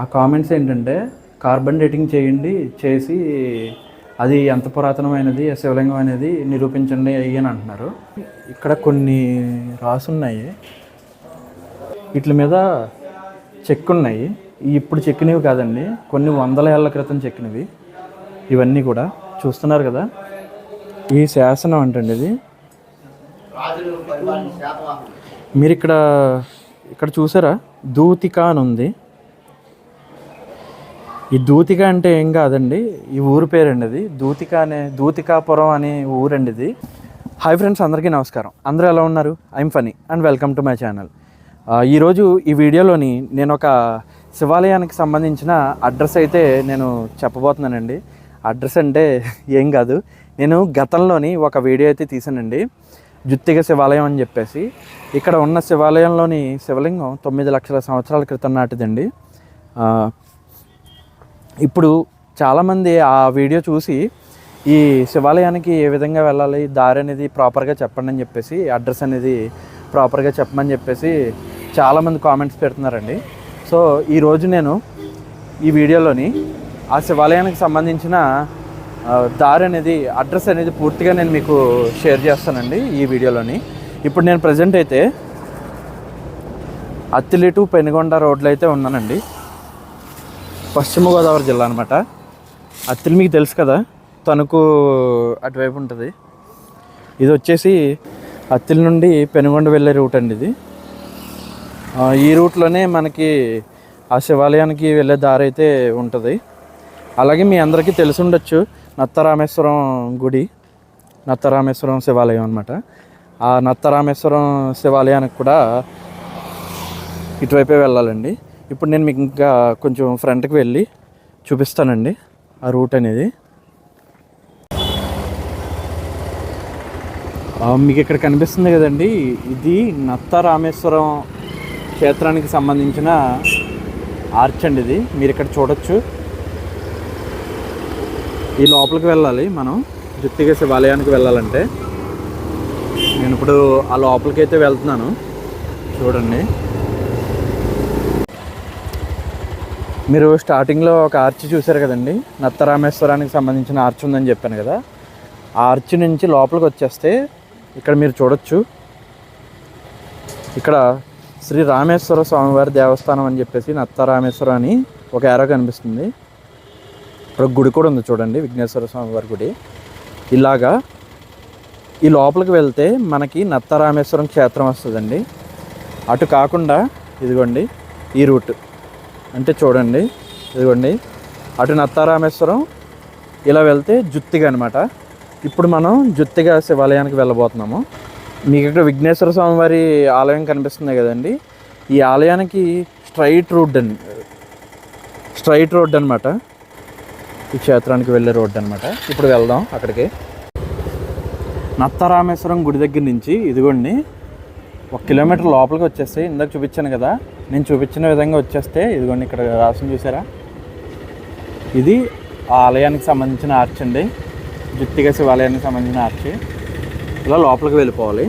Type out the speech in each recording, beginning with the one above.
ఆ కామెంట్స్ ఏంటంటే carbon dating చేయండి చేసి అది ఎంత పురాతనమైనది ఆ శివలింగం అనేది నిరూపించండి అయ్యి అని అంటున్నారు. ఇక్కడ కొన్ని రాసున్నాయి. వీటి మీద చెక్ ఉన్నాయి ఇప్పుడు చెక్కినవి కాదండి కొన్ని వందల ఏళ్ళ క్రితం చెక్కినవి. ఇవన్నీ కూడా చూస్తున్నారు కదా. ఈ శాసనం అంటండి ఇది. మీరు ఇక్కడ ఇక్కడ చూసారా? దూతిక అని ఉంది. ఈ దూతిక అంటే ఏం కాదండి ఈ ఊరు పేరండి అది. దూతిక అనే దూతికాపురం అనే ఊరండి ఇది. హాయ్ ఫ్రెండ్స్ అందరికీ నమస్కారం. అందరూ ఎలా ఉన్నారు? I'm Phani and welcome to my channel ఈరోజు ఈ వీడియోలోని నేను ఒక శివాలయానికి సంబంధించిన అడ్రస్ అయితే నేను చెప్పబోతున్నానండి. అడ్రస్ అంటే ఏం కాదు. నేను గతంలోని ఒక వీడియో అయితే తీసానండి. జుత్తిక శివాలయం అని చెప్పేసి. ఇక్కడ ఉన్న శివాలయంలోని శివలింగం తొమ్మిది లక్షల సంవత్సరాల క్రితం నాటిదండి. ఇప్పుడు చాలామంది ఆ వీడియో చూసి ఈ శివాలయానికి ఏ విధంగా వెళ్ళాలి దారి అనేది ప్రాపర్గా చెప్పండి అని చెప్పేసి అడ్రస్ అనేది ప్రాపర్గా చెప్పమని చెప్పేసి చాలామంది కామెంట్స్ పెడుతున్నారండి. సో ఈరోజు నేను ఈ వీడియోలోని ఆ శివాలయానికి సంబంధించిన దారి అనేది అడ్రస్ అనేది పూర్తిగా నేను మీకు షేర్ చేస్తానండి ఈ వీడియోలోని. ఇప్పుడు నేను ప్రజెంట్ అయితే అత్తిలి టు పెనుగొండ రోడ్లో అయితే ఉన్నానండి. పశ్చిమ గోదావరి జిల్లా అనమాట అత్తిలి మీకు తెలుసు కదా తణుకు అటువైపు ఉంటుంది. ఇది వచ్చేసి అత్తిలి నుండి పెనుగొండ వెళ్ళే రూట్ అండి ఇది. ఈ రూట్లోనే మనకి ఆ శివాలయానికి వెళ్ళే దారి అయితే ఉంటుంది. అలాగే మీ అందరికీ తెలిసి ఉండొచ్చు నత్తరామేశ్వరం గుడి నత్తరామేశ్వరం శివాలయం అనమాట ఆ నత్తరామేశ్వరం శివాలయానికి కూడా ఇటువైపే వెళ్ళాలండి. ఇప్పుడు నేను మీకు ఇంకా కొంచెం ఫ్రంట్కి వెళ్ళి చూపిస్తానండి ఆ రూట్ అనేది. మీకు ఇక్కడ కనిపిస్తుంది కదండి ఇది నత్త రామేశ్వరం క్షేత్రానికి సంబంధించిన ఆర్చ్ అండి ఇది. మీరు ఇక్కడ చూడొచ్చు. ఈ లోపలికి వెళ్ళాలి మనం జుత్తిగ శివాలయానికి వెళ్ళాలంటే. నేను ఇప్పుడు ఆ లోపలికి అయితే వెళ్తున్నాను. చూడండి. మీరు స్టార్టింగ్లో ఒక ఆర్చ్ చూశారు కదండి? నత్తరామేశ్వరానికి సంబంధించిన ఆర్చ్ ఉందని చెప్పాను కదా. ఆ ఆర్చ్ నుంచి లోపలికి వచ్చేస్తే ఇక్కడ మీరు చూడొచ్చు. ఇక్కడ శ్రీ రామేశ్వర స్వామివారి దేవస్థానం అని చెప్పేసి నత్తరామేశ్వరం అని ఒక ఏరో కనిపిస్తుంది. ఇక్కడ ఒక గుడి కూడా ఉంది చూడండి విఘ్నేశ్వర స్వామివారి గుడి. ఇలాగా ఈ లోపలికి వెళ్తే మనకి నత్తరామేశ్వరం క్షేత్రం వస్తుందండి. అటు కాకుండా ఇదిగోండి ఈ రూట్. అంటే చూడండి ఇదిగోండి. అటు నత్తారామేశ్వరం ఇలా వెళ్తే జుత్తిగా అనమాట ఇప్పుడు మనం జుత్తిగా శివాలయానికి వెళ్ళబోతున్నాము. మీకు ఇక్కడ విఘ్నేశ్వర స్వామి వారి ఆలయం కనిపిస్తుంది కదండి. ఈ ఆలయానికి స్ట్రైట్ రోడ్ అండి. స్ట్రైట్ రోడ్ అనమాట ఈ క్షేత్రానికి వెళ్ళే రోడ్ అనమాట ఇప్పుడు వెళ్దాం అక్కడికి. నత్తరామేశ్వరం గుడి దగ్గర నుంచి ఇదిగోండి ఒక కిలోమీటర్ లోపలికి వచ్చేస్తాయి ఇందాక చూపించాను కదా నేను చూపించిన విధంగా వచ్చేస్తే ఇదిగోండి ఇక్కడ రాసిన చూసారా? ఇది ఆ ఆలయానికి సంబంధించిన ఆర్చ్ అండి. జుత్తిగా శివాలయానికి సంబంధించిన ఆర్చ్ ఇలా లోపలికి వెళ్ళిపోవాలి.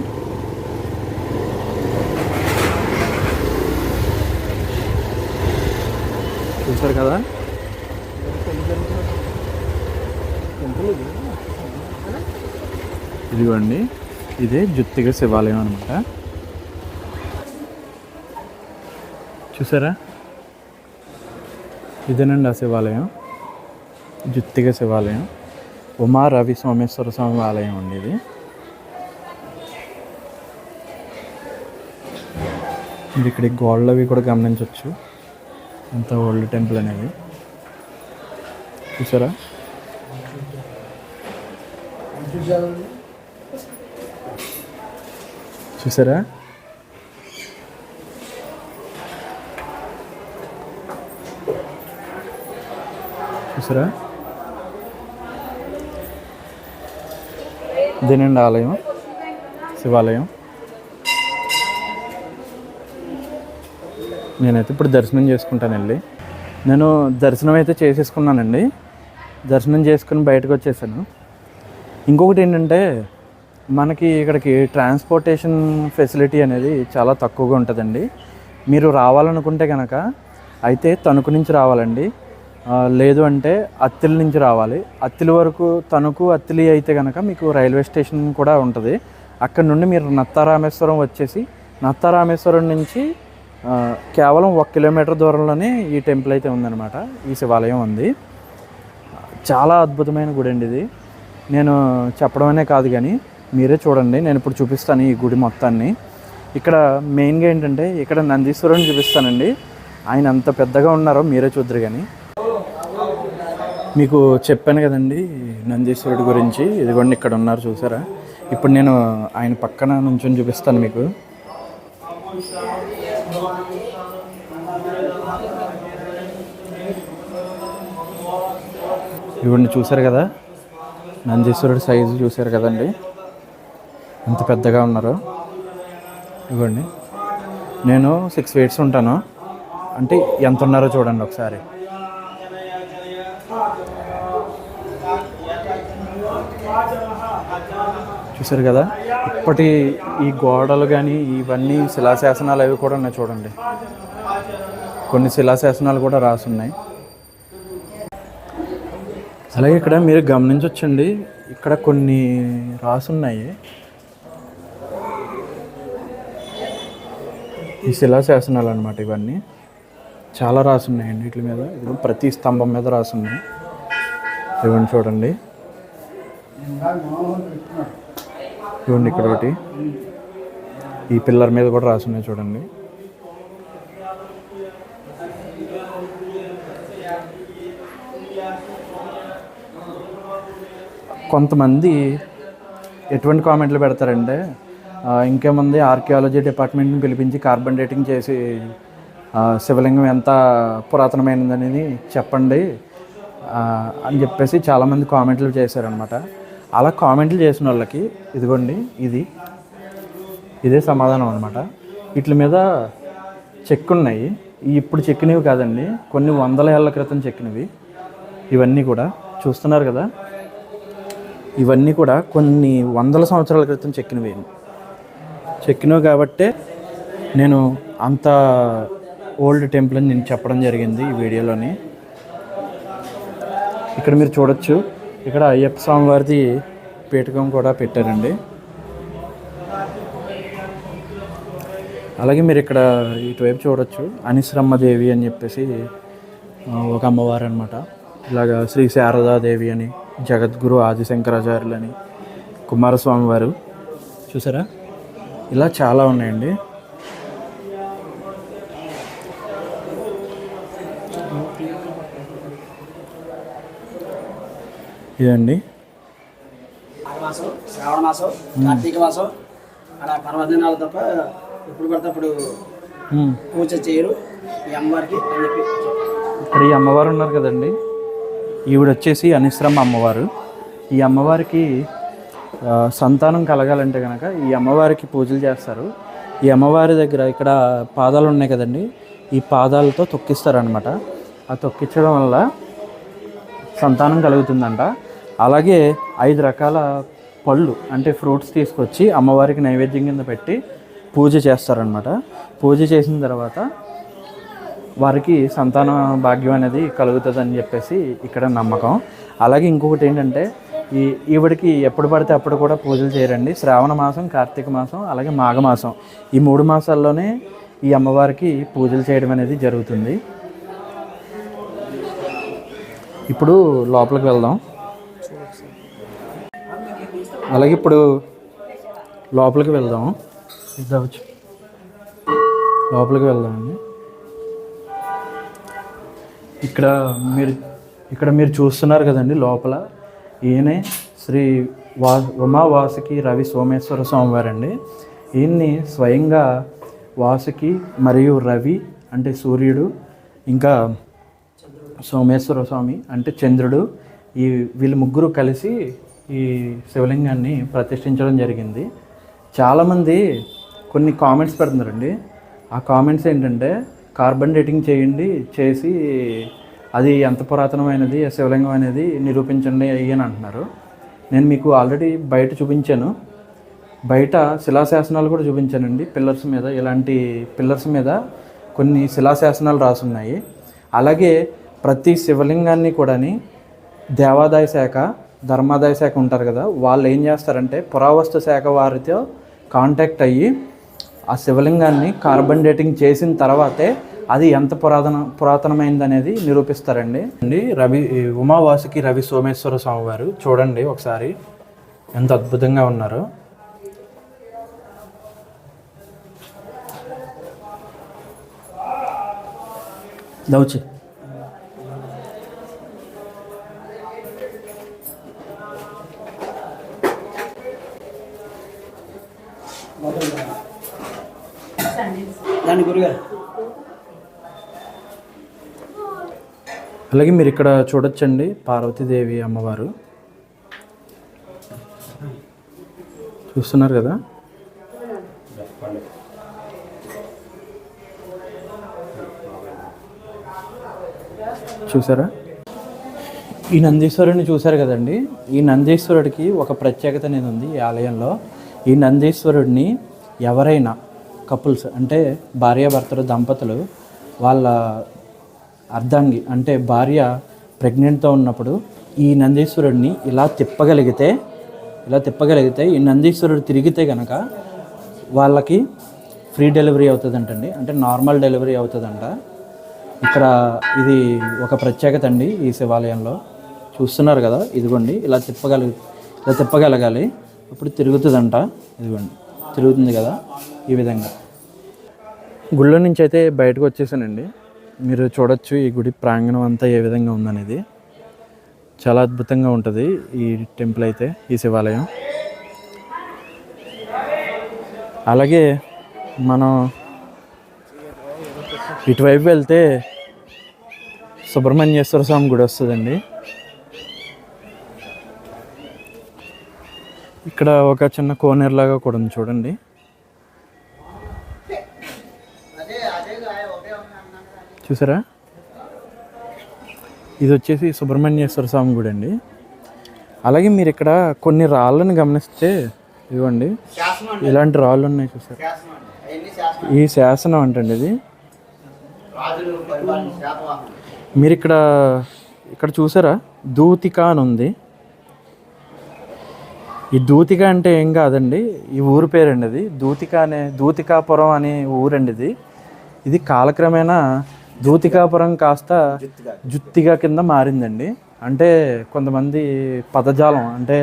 చూసారు కదా? ఇదిగోండి ఇదే జుత్తిగా శివాలయం అనమాట చూసారా? ఇదేనండి ఆ శివాలయం. జుత్తిగ శివాలయం. ఉమా రవి సోమేశ్వర స్వామి ఆలయం అండి ఇది. ఇక్కడ గోడలు అవి కూడా గమనించవచ్చు అంత ఓల్డ్ టెంపుల్ అనేది. చూసారా? చూసారా? చూసారా? ఇదేనండి ఆలయం శివాలయం. నేనైతే ఇప్పుడు దర్శనం చేసుకుంటాను వెళ్ళి నేను దర్శనం అయితే చేసేసుకున్నానండి. దర్శనం చేసుకుని బయటకు వచ్చేసాను. ఇంకొకటి ఏంటంటే మనకి ఇక్కడికి ట్రాన్స్పోర్టేషన్ ఫెసిలిటీ అనేది చాలా తక్కువగా ఉంటుందండి. మీరు రావాలనుకుంటే కనుక అయితే తణుకు నుంచి రావాలండి. లేదు అంటే అత్తిల నుంచి రావాలి. అత్తిలి వరకు తణుకు అత్తిలి అయితే కనుక మీకు రైల్వే స్టేషన్ కూడా ఉంటుంది. అక్కడ నుండి మీరు నత్తారామేశ్వరం వచ్చేసి నత్తారామేశ్వరం నుంచి కేవలం ఒక కిలోమీటర్ దూరంలోనే ఈ టెంపుల్ అయితే ఉందన్నమాట. ఈ శివాలయం ఉంది. చాలా అద్భుతమైన గుడి అండి ఇది. నేను చెప్పడమనే కాదు కానీ మీరే చూడండి. నేను ఇప్పుడు చూపిస్తాను ఈ గుడి మొత్తాన్ని. ఇక్కడ మెయిన్గా ఏంటంటే ఇక్కడ నందీశ్వరుని చూపిస్తానండి. ఆయన అంత పెద్దగా ఉన్నారో మీరే చూద్దరు కానీ. మీకు చెప్పాను కదండి నందీశ్వరుడి గురించి. ఇదిగోండి ఇక్కడ ఉన్నారు చూసారా? ఇప్పుడు నేను ఆయన పక్కన నుంచొని చూపిస్తాను మీకు. ఇవన్నీ చూసారు కదా? నందీశ్వరుడి సైజు చూసారు కదండి? ఎంత పెద్దగా ఉన్నారో. ఇవ్వండి నేను సిక్స్ వెయిట్స్ ఉంటాను. అంటే ఎంత ఉన్నారో చూడండి ఒకసారి. చూసారు కదా ఇప్పటి ఈ గోడలు కానీ ఇవన్నీ శిలాశాసనాలు అవి కూడా ఉన్నాయి చూడండి. కొన్ని శిలాశాసనాలు కూడా రాసున్నాయి. అలాగే ఇక్కడ మీరు గమనించవచ్చండి ఇక్కడ కొన్ని రాసున్నాయి. ఈ శిలాశాసనాలు అనమాట ఇవన్నీ. చాలా రాసున్నాయండి వీటి మీద. ప్రతి స్తంభం మీద రాసున్నాయి. ఇవన్నీ చూడండి. ఇవ్వండి ఇక్కడ ఒకటి. ఈ పిల్లర్ మీద కూడా రాసున్నాయి చూడండి. కొంతమంది ఎటువంటి కామెంట్లు పెడతారంటే ఇంకేముంది ఆర్కియాలజీ డిపార్ట్మెంట్ని పిలిపించి కార్బన్ డేటింగ్ చేసి శివలింగం ఎంత పురాతనమైనదనేది చెప్పండి అని చెప్పేసి చాలామంది కామెంట్లు చేశారనమాట అలా కామెంట్లు చేసిన వాళ్ళకి ఇదిగోండి ఇది. ఇదే సమాధానం అనమాట వీటి మీద చెక్ ఉన్నాయి ఇప్పుడు చెక్కినవి కాదండి కొన్ని వందల ఏళ్ళ క్రితం చెక్కినవి. ఇవన్నీ కూడా చూస్తున్నారు కదా. ఇవన్నీ కూడా కొన్ని వందల సంవత్సరాల క్రితం చెక్కినవి. చెక్కినవి కాబట్టే నేను అంత ఓల్డ్ టెంపుల్ అని నేను చెప్పడం జరిగింది ఈ వీడియోలోని. ఇక్కడ మీరు చూడొచ్చు. ఇక్కడ అయ్యప్ప స్వామివారిది పీఠకం కూడా పెట్టారండి. అలాగే మీరు ఇక్కడ ఇటువైపు చూడొచ్చు అనిశ్రమ్మ దేవి అని చెప్పేసి ఒక అమ్మవారు అనమాట ఇలాగా శ్రీ శారదాదేవి అని జగద్గురు ఆదిశంకరాచార్యులు అని కుమారస్వామి వారు. చూసారా? ఇలా చాలా ఉన్నాయండి. ఇదండి. మాసం శ్రావణ మాసం కార్తీక మాసం. అలా పర్వదినాలు తప్ప ఎప్పుడు పడితే అప్పుడు. పూజ చేయరు ఈ అమ్మవారికి అని చెప్పి ఇక్కడ ఈ అమ్మవారు ఉన్నారు కదండి. ఈవిడ వచ్చేసి అనిశ్రమ అమ్మవారు. ఈ అమ్మవారికి సంతానం కలగాలంటే కనుక ఈ అమ్మవారికి పూజలు చేస్తారు. ఈ అమ్మవారి దగ్గర ఇక్కడ పాదాలు ఉన్నాయి కదండి. ఈ పాదాలతో తొక్కిస్తారనమాట ఆ తొక్కించడం వల్ల సంతానం కలుగుతుందంట. అలాగే ఐదు రకాల పళ్ళు అంటే ఫ్రూట్స్ తీసుకొచ్చి అమ్మవారికి నైవేద్యం కింద పెట్టి పూజ చేస్తారనమాట పూజ చేసిన తర్వాత వారికి సంతాన భాగ్యం అనేది కలుగుతుంది అని చెప్పేసి ఇక్కడ నమ్మకం. అలాగే ఇంకొకటి ఏంటంటే ఈ ఈవిడికి ఎప్పుడు పడితే అప్పుడు కూడా పూజలు చేయరండి. శ్రావణ మాసం కార్తీక మాసం అలాగే మాఘమాసం ఈ మూడు మాసాల్లోనే ఈ అమ్మవారికి పూజలు చేయడం అనేది జరుగుతుంది. ఇప్పుడు లోపలికి వెళ్దాం. అలాగే ఇప్పుడు లోపలికి వెళ్దాం. ఇద్దవచ్చు లోపలికి వెళ్దామండి ఇక్కడ మీరు ఇక్కడ మీరు చూస్తున్నారు కదండి లోపల. ఈయనే శ్రీ వా ఉమావాసుకి రవి సోమేశ్వర స్వామివారు అండి ఈయన్ని స్వయంగా వాసుకి మరియు రవి అంటే సూర్యుడు ఇంకా సోమేశ్వర స్వామి అంటే చంద్రుడు ఈ వీళ్ళు ముగ్గురు కలిసి ఈ శివలింగాన్ని ప్రతిష్ఠించడం జరిగింది. చాలామంది కొన్ని కామెంట్స్ పెడుతున్నారండి. ఆ కామెంట్స్ ఏంటంటే కార్బన్ డేటింగ్ చేయండి చేసి అది ఎంత పురాతనమైనది ఆ శివలింగం అనేది నిరూపించండి అయ్యి అని అంటున్నారు. నేను మీకు ఆల్రెడీ బయట చూపించాను. బయట శిలాశాసనాలు కూడా చూపించానండి. పిల్లర్స్ మీద ఇలాంటి పిల్లర్స్ మీద కొన్ని శిలాశాసనాలు రాసున్నాయి. అలాగే ప్రతి శివలింగాన్ని కూడాని దేవాదాయ శాఖ ధర్మాదాయ శాఖ ఉంటారు కదా వాళ్ళు ఏం చేస్తారంటే పురావస్తు శాఖ వారితో కాంటాక్ట్ అయ్యి ఆ శివలింగాన్ని కార్బన్ డేటింగ్ చేసిన తర్వాతే అది ఎంత పురాతన పురాతనమైంది అనేది నిరూపిస్తారండి. అండి రవి ఉమావాసుకి రవి సోమేశ్వర స్వామి వారు చూడండి ఒకసారి ఎంత అద్భుతంగా ఉన్నారో. దౌచి. దాని గురుగారు అలాగే మీరు ఇక్కడ చూడొచ్చండి పార్వతీదేవి అమ్మవారు. చూస్తున్నారు కదా? చూసారా? ఈ నందీశ్వరుడిని చూశారు కదండి. ఈ నందీశ్వరుడికి ఒక ప్రత్యేకత అనేది ఉంది ఈ ఆలయంలో. ఈ నందీశ్వరుడిని ఎవరైనా కపుల్స్ అంటే భార్యాభర్తలు దంపతులు వాళ్ళ అర్ధాంగి అంటే భార్య ప్రెగ్నెంట్తో ఉన్నప్పుడు ఈ నందీశ్వరుడిని ఇలా తిప్పగలిగితే ఇలా తిప్పగలిగితే ఈ నందీశ్వరుడు తిరిగితే కనుక వాళ్ళకి ఫ్రీ డెలివరీ అవుతుందంటండి. అంటే నార్మల్ డెలివరీ అవుతుందంట. ఇక్కడ ఇది ఒక ప్రత్యేకత అండి ఈ శివాలయంలో. చూస్తున్నారు కదా? ఇదిగోండి ఇలా తిప్పగలి ఇలా తిప్పగలగాలి. అప్పుడు తిరుగుతుందంట. ఇదిగోండి తిరుగుతుంది కదా ఈ విధంగా. గుళ్ళో నుంచి అయితే బయటకు వచ్చేసానండి. మీరు చూడొచ్చు ఈ గుడి ప్రాంగణం అంతా ఏ విధంగా ఉందనేది. చాలా అద్భుతంగా ఉంటుంది ఈ టెంపుల్ అయితే ఈ శివాలయం. అలాగే మనం ఇటువైపు వెళ్తే సుబ్రహ్మణ్యేశ్వర స్వామి గుడి వస్తుందండి. ఇక్కడ ఒక చిన్న కోనేరులాగా కూడా ఉంది చూడండి. చూసారా? ఇది వచ్చేసి సుబ్రహ్మణ్యేశ్వర స్వామి గుడి అండి. అలాగే మీరు ఇక్కడ కొన్ని రాళ్ళని గమనిస్తే ఇవ్వండి. ఇలాంటి రాళ్ళు ఉన్నాయి చూసారు? ఈ శాసనం అంటండి ఇది. మీరు ఇక్కడ ఇక్కడ చూసారా? దూతిక అని ఉంది. ఈ దూతిక అంటే ఏం కాదండి ఈ ఊరు పేరండి ఇది దూతిక అనే దూతికాపురం అనే ఊరండి ఇది. ఇది కాలక్రమేణా దూతికాపురం కాస్త జుత్తిగా కింద మారిందండి. అంటే కొంతమంది పదజాలం అంటే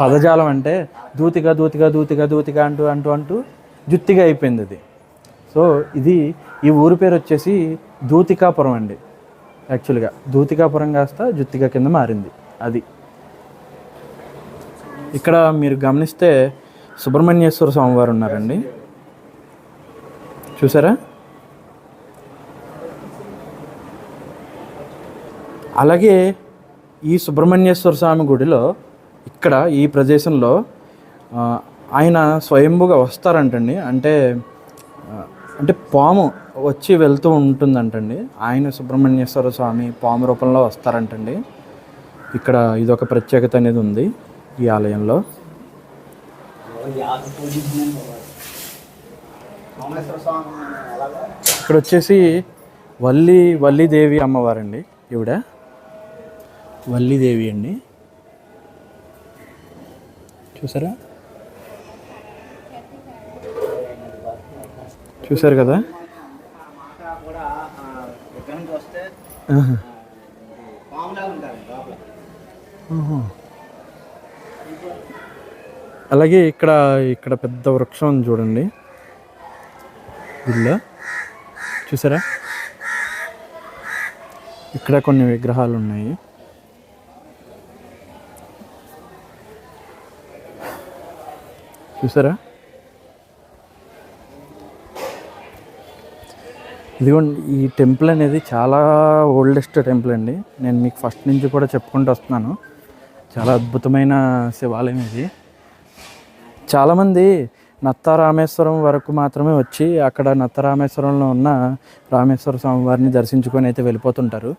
పదజాలం అంటే దూతిగా దూతిగా దూతిగా దూతిగా అంటూ అంటూ అంటూ జుత్తిగా అయిపోయింది అది. సో ఇది ఈ ఊరి పేరు వచ్చేసి దూతికాపురం అండి. యాక్చువల్గా దూతికాపురం కాస్త జుత్తిగా కింద మారింది అది. ఇక్కడ మీరు గమనిస్తే సుబ్రహ్మణ్యేశ్వర స్వామివారు ఉన్నారండి. చూసారా? అలాగే ఈ సుబ్రహ్మణ్యేశ్వర స్వామి గుడిలో ఇక్కడ ఈ ప్రదేశంలో ఆయన స్వయంభుగా వస్తారంటండి. అంటే అంటే పాము వచ్చి వెళ్తూ ఉంటుందంటండి. ఆయన సుబ్రహ్మణ్యేశ్వర స్వామి పాము రూపంలో వస్తారంటండి. ఇక్కడ ఇదొక ప్రత్యేకత అనేది ఉంది. ఈ ఆలయంలో ఇక్కడ వచ్చేసి వల్లి వల్లిదేవి అమ్మవారండి ఈవిడ. వల్లీదేవి అండి. చూసారా? చూసారు కదా? వస్తే అలాగే ఇక్కడ ఇక్కడ పెద్ద వృక్షం ఉంది చూడండి. గుళ్ళో. చూసారా? ఇక్కడ కొన్ని విగ్రహాలు ఉన్నాయి. చూసారా? ఇదిగోండి ఈ టెంపుల్ అనేది చాలా ఓల్డెస్ట్ టెంపుల్ అండి. నేను మీకు ఫస్ట్ నుంచి కూడా చెప్పుకుంటూ వస్తున్నాను. చాలా అద్భుతమైన శివాలయం ఇది. చాలామంది నత్త రామేశ్వరం వరకు మాత్రమే వచ్చి అక్కడ నత్త రామేశ్వరంలో ఉన్న రామేశ్వర స్వామి వారిని దర్శించుకొని అయితే వెళ్ళిపోతుంటారు.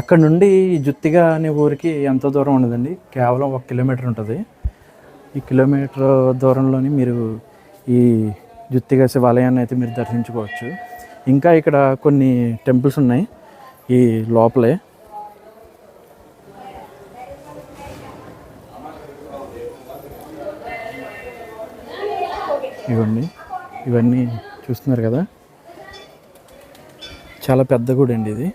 అక్కడ నుండి జుత్తిగా అనే ఊరికి ఎంతో దూరం ఉండదండి. కేవలం ఒక కిలోమీటర్ ఉంటుంది. ఈ కిలోమీటర్ దూరంలోని మీరు ఈ జుత్తిగా శివాలయాన్ని అయితే మీరు దర్శించుకోవచ్చు. ఇంకా ఇక్కడ కొన్ని టెంపుల్స్ ఉన్నాయి ఈ లోపలే. ఇవ్వండి ఇవన్నీ చూస్తున్నారు కదా? చాలా పెద్ద గుడి అండి ఇది.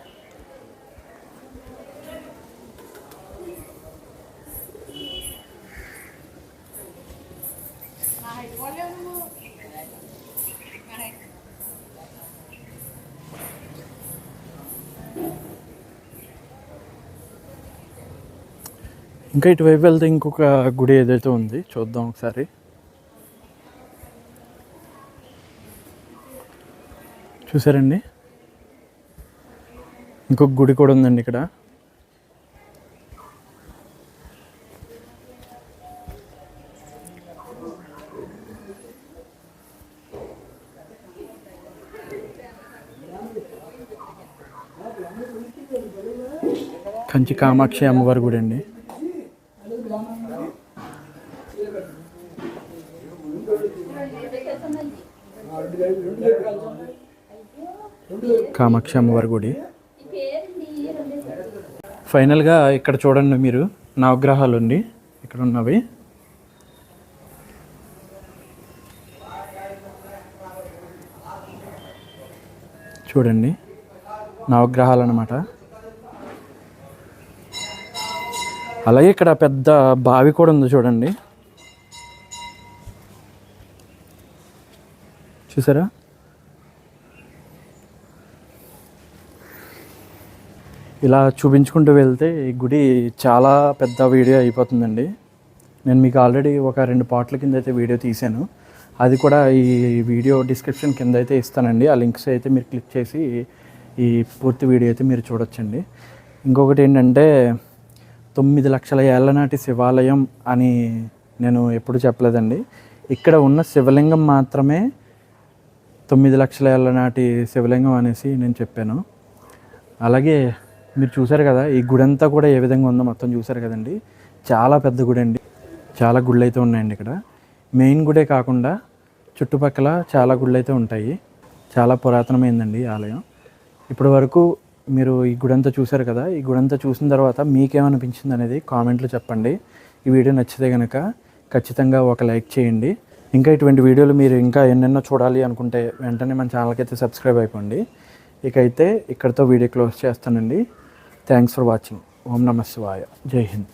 ఇంకా ఇటువైపు వెళ్తే ఇంకొక గుడి ఏదైతే ఉంది చూద్దాం ఒకసారి. చూసారండి? ఇంకొక గుడి కూడా ఉందండి ఇక్కడ. కంచి కామాక్షి అమ్మవారి గుడి అండి. కామాక్షి అమ్మవారి గుడి. ఫైనల్గా ఇక్కడ చూడండి మీరు నవగ్రహాలు అండి ఇక్కడ ఉన్నవి. చూడండి నవగ్రహాలు అనమాట అలాగే ఇక్కడ పెద్ద బావి కూడా ఉంది చూడండి. చూసారా? ఇలా చూపించుకుంటూ వెళ్తే ఈ గుడి చాలా పెద్ద వీడియో అయిపోతుందండి. నేను మీకు ఆల్రెడీ ఒక రెండు పాటల కింద అయితే వీడియో తీశాను. అది కూడా ఈ వీడియో డిస్క్రిప్షన్ కింద అయితే ఇస్తానండి. ఆ లింక్స్ అయితే మీరు క్లిక్ చేసి ఈ పూర్తి వీడియో అయితే మీరు చూడొచ్చండి. ఇంకొకటి ఏంటంటే తొమ్మిది లక్షల ఏళ్ళనాటి శివాలయం అని నేను ఎప్పుడు చెప్పలేదండి. ఇక్కడ ఉన్న శివలింగం మాత్రమే తొమ్మిది లక్షల ఏళ్ళ నాటి శివలింగం అనేసి నేను చెప్పాను. అలాగే మీరు చూసారు కదా ఈ గుడి అంతా కూడా ఏ విధంగా ఉందో మొత్తం చూసారు కదండి. చాలా పెద్ద గుడి అండి. చాలా గుళ్ళు అయితే ఉన్నాయండి ఇక్కడ. మెయిన్ గుడే కాకుండా చుట్టుపక్కల చాలా గుళ్ళు అయితే ఉంటాయి. చాలా పురాతనమైందండి ఆలయం. ఇప్పటి వరకు మీరు ఈ గుడంతా చూసారు కదా ఈ గుడంతా చూసిన తర్వాత మీకేమనిపించింది అనేది కామెంట్లో చెప్పండి. ఈ వీడియో నచ్చితే కనుక ఖచ్చితంగా ఒక లైక్ చేయండి. ఇంకా ఇటువంటి వీడియోలు మీరు ఇంకా ఎన్నెన్నో చూడాలి అనుకుంటే వెంటనే మన ఛానల్కి అయితే సబ్స్క్రైబ్ అయిపోండి. ఇక అయితే ఇక్కడితో వీడియో క్లోజ్ చేస్తానండి. థ్యాంక్స్ ఫర్ వాచింగ్ ఓం నమ శివాయ జై హింద్